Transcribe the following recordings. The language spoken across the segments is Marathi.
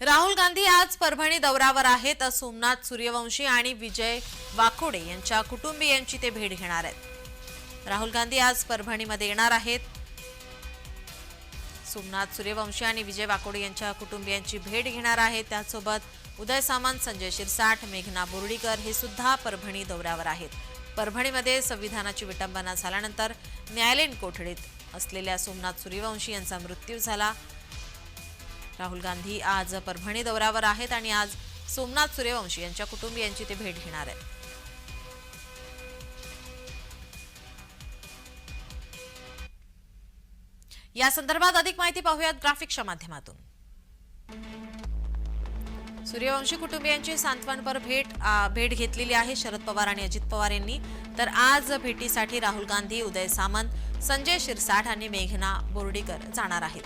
राहुल गांधी आज परभणी दौऱ्यावर आहेत. सोमनाथ सूर्यवंशी आणि विजय वाकोडे यांच्या कुटुंबियांची ते भेट घेणार आहेत. राहुल गांधी आज परभणीमध्ये येणार आहेत. सोमनाथ सूर्यवंशी आणि विजय वाकोडे यांच्या कुटुंबियांची भेट घेणार आहेत. त्यासोबत उदय सामंत संजय शिरसाठ मेघना बोर्डीकर हे सुद्धा परभणी दौऱ्यावर आहेत. परभणीमध्ये संविधानाची विटंबना झाल्यानंतर न्यायालयीन कोठडीत असलेल्या सोमनाथ सूर्यवंशी यांचा मृत्यू झाला. राहुल गांधी आज परभणी दौऱ्यावर आहेत आणि आज सोमनाथ सूर्यवंशी यांच्या कुटुंबियांची ते भेट घेणार आहेत. या संदर्भात अधिक माहिती पाहूयात ग्राफिक्सच्या माध्यमातून. सूर्यवंशी कुटुंबियांची सांत्वनपर भेट भेट घेतलेली आहे शरद पवार आणि अजित पवार यांनी. तर आज भेटीसाठी राहुल गांधी उदय सामंत संजय शिरसाठ आणि मेघना बोर्डीकर जाणार आहेत.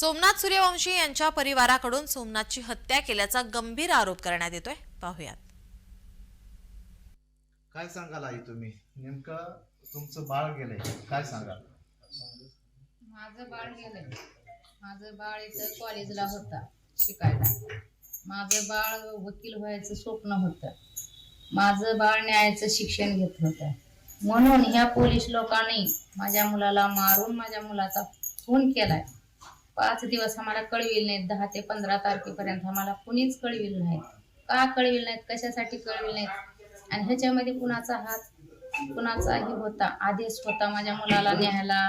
सोमनाथ सूर्यवंशी यांच्या परिवाराकडून सोमनाथची हत्या केल्याचा गंभीर आरोप करण्यात येतोय. पाहूयात. काय सांगाल आई तुम्ही? नेमकं तुमचं बाळ गेलंय. काय सांगाल? माझं बाळ गेलंय. माझं बाळ इथं कॉलेजला होता शिकायला. माझं बाळ वकील व्हायचं स्वप्न होतं. माझं बाळ न्यायाचं शिक्षण घेत होतं. म्हणून ह्या पोलीस लोकांनी माझ्या मुलाला मारून माझ्या मुलाचा खून केलाय. पाच दिवस आम्हाला कळविल नाहीत दहा ते पंधरा तारखेपर्यंत आम्हाला कुणीच कळविल नाहीत. का कळविल नाहीत? कशासाठी कळविल नाहीत? आणि ह्याच्यामध्ये कुणाचा हात कुणाचाही होता आदेश होता माझ्या मुलाला न्यायला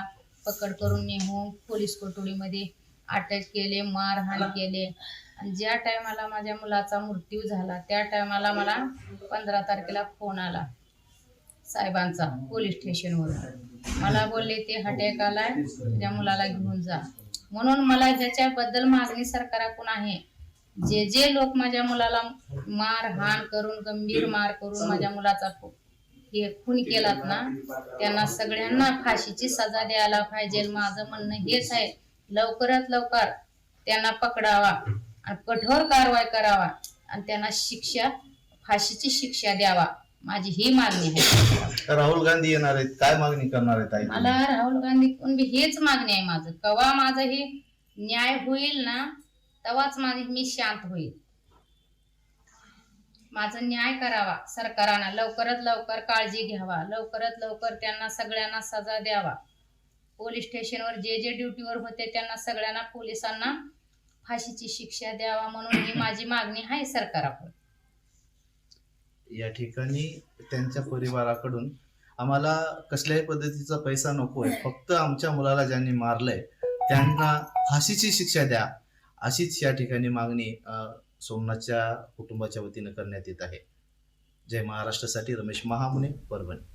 पकड करून नेहून पोलीस कोठडीमध्ये अटक केले मारहाण केले. आणि ज्या टायमाला माझ्या मुलाचा मृत्यू झाला त्या टायमाला मला पंधरा तारखेला फोन आला साहेबांचा पोलीस स्टेशनवरून. मला बोलले ते हटॅक आलाय त्या मुलाला घेऊन जा. म्हणून मला ज्याच्याबद्दल मागणी सरकाराकडून आहे जे जे लोक माझ्या मुलाला मार हाण करून गंभीर मार करून माझ्या मुलाचा हे खून केलात ना त्यांना सगळ्यांना फाशीची सजा द्यायला पाहिजे. माझं म्हणणं हेच आहे लवकरात लवकर त्यांना पकडावा आणि कठोर कारवाई करावा आणि त्यांना शिक्षा फाशीची शिक्षा द्यावा. माझी ही मागणी आहे. राहुल गांधी येणार आहेत काय मागणी करणार आहेत मला? राहुल गांधी कोण बी हेच मागणी आहे माझं. कवा माझं हे न्याय होईल ना तेव्हाच माझी मी शांत होईल. माझं न्याय करावा सरकारानं. लवकरात लवकर काळजी घ्यावा. लवकरात लवकर त्यांना सगळ्यांना सजा द्यावा. पोलीस स्टेशनवर जे जे ड्युटीवर होते त्यांना सगळ्यांना पोलिसांना फाशीची शिक्षा द्यावा म्हणून ही माझी मागणी आहे सरकाराकडून या ठिकाणी त्यांच्या परिवाराकडून आम्हाला कसल्याही पद्धतीचा पैसा नकोय. फक्त आमच्या मुलाला ज्यांनी मारलंय त्यांना फाशीची शिक्षा द्या अशीच या ठिकाणी मागणी सोमनाथच्या कुटुंबाच्या वतीनं करण्यात येत आहे. जय महाराष्ट्रासाठी रमेश महामुने परभणी.